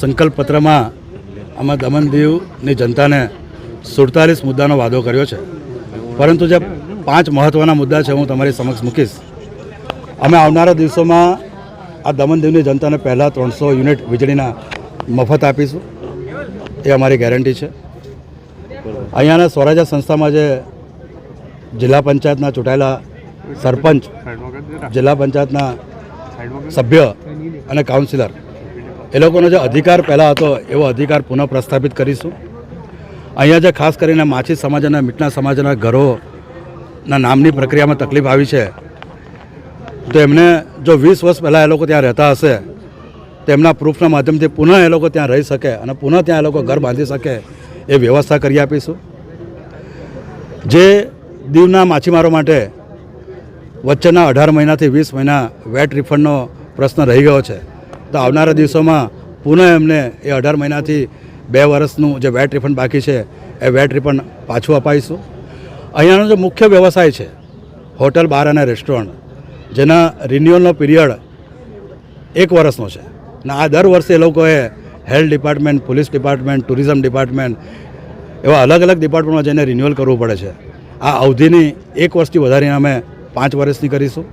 સંકલ્પ પત્રમાં આમાં દમણ દીવની જનતાને સુડતાલીસ મુદ્દાનો વાદો કર્યો છે. પરંતુ જે પાંચ મહત્ત્વના મુદ્દા છે, હું તમારી સમક્ષ મૂકીશ. અમે આવનારા દિવસોમાં આ દમણ દીવની જનતાને પહેલાં ત્રણસો યુનિટ વીજળીના મફત આપીશું. એ અમારી ગેરંટી છે. અહીંયાના સ્વરાજ્ય સંસ્થામાં જે જિલ્લા પંચાયતના ચૂંટાયેલા સરપંચ, જિલ્લા પંચાયતના સભ્ય અને કાઉન્સિલર એ લોકોનો જે અધિકાર પહેલાં હતો, એવો અધિકાર પુનઃ પ્રસ્થાપિત કરીશું. અહીંયા જે ખાસ કરીને માછી સમાજ અને મીટના સમાજના ઘરોના નામની પ્રક્રિયામાં તકલીફ આવી છે, તો એમને જો વીસ વર્ષ પહેલાં એ લોકો ત્યાં રહેતા હશે તેમના પ્રૂફના માધ્યમથી પુનઃ એ લોકો ત્યાં રહી શકે અને પુનઃ ત્યાં એ લોકો ઘર બાંધી શકે એ વ્યવસ્થા કરી આપીશું. જે દીવના માછીમારો માટે વચ્ચેના અઢાર મહિનાથી વીસ મહિના વેટ રિફંડનો પ્રશ્ન રહી ગયો છે તો આવનારા દિવસોમાં પુનઃ એમને એ અઢાર મહિનાથી બે વર્ષનું જે વેટ રિફંડ બાકી છે, એ વેટ રિફંડ પાછું અપાઈશું અહીંયાનો જે મુખ્ય વ્યવસાય છે, હોટલ, બાર અને રેસ્ટોરન્ટ, જેના રિન્યુઅલનો પીરિયડ એક વર્ષનો છે. અને આ દર વર્ષે એ લોકોએ health department police department tourism department એવા અલગ અલગ ડિપાર્ટમેન્ટમાં જઈને રિન્યુઅલ કરવું પડે છે. આ અવધિની એક વર્ષથી વધારીને અમે પાંચ વર્ષની કરીશું.